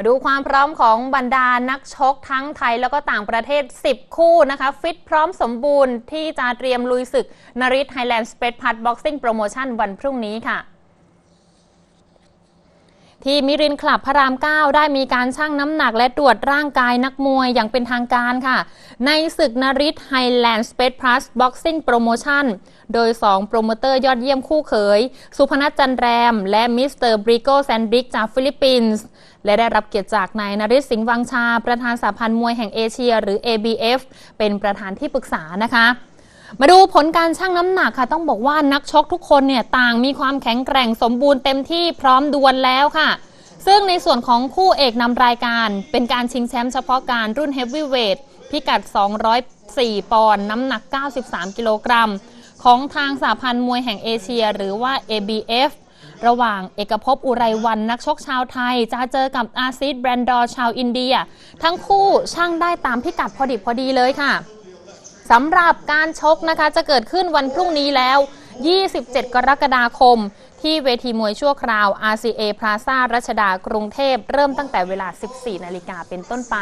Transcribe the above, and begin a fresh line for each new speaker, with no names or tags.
มาดูความพร้อมของบรรดานักชกทั้งไทยแล้วก็ต่างประเทศ 10 คู่นะคะ ฟิตพร้อมสมบูรณ์ที่จะเตรียมลุยศึกนริทไฮแลนด์สเปซพัทบ็อกซิ่งโปรโมชั่นวันพรุ่งนี้ค่ะ ที่มิรินคลับพระราม 9 ได้มีการชั่งน้ำหนักและตรวจร่างกายนักมวยอย่างเป็นทางการค่ะ ในศึกนริทไฮแลนด์สเปซพลัสบ็อกซิ่งโปรโมชั่นโดย 2 โปรโมเตอร์ยอดเยี่ยมคู่เขย สุพนัทจันแรม และมิสเตอร์บริโกแซนดิกจากฟิลิปปินส์และได้รับเกียรติจากนายนริศสิงห์วังชา ประธานสหพันธ์มวยแห่งเอเชีย หรือ ABF เป็นประธานที่ปรึกษานะคะ มาดูผลการชั่งน้ำหนักค่ะ ต้องบอกว่านักชกทุกคนเนี่ยต่างมีความแข็งแกร่งสมบูรณ์เต็มที่พร้อมดวลแล้วค่ะ ซึ่งในส่วนของคู่เอกนำรายการ เป็นการชิงแชมป์เฉพาะการรุ่นเฮฟวีเวทพิกัด 204 ปอนด์น้ำหนัก 93 กิโลกรัม ของทางสหพันธ์มวยแห่งเอเชีย หรือว่า ABF ระหว่างเอกภพอุไรวันนักชกชาวไทย จะเจอกับอาซิดแบรนดอร์ชาวอินเดีย ทั้งคู่ช่างได้ตามพิกัดพอดิบพอดีเลยค่ะ สำหรับการชกนะคะจะเกิดขึ้นวันพรุ่งนี้แล้ว 27 กรกฎาคม ที่เวทีมวยชั่วคราว RCA Plaza รัชดากรุงเทพ เริ่มตั้งแต่เวลา 14 นาฬิกาเป็นต้นไป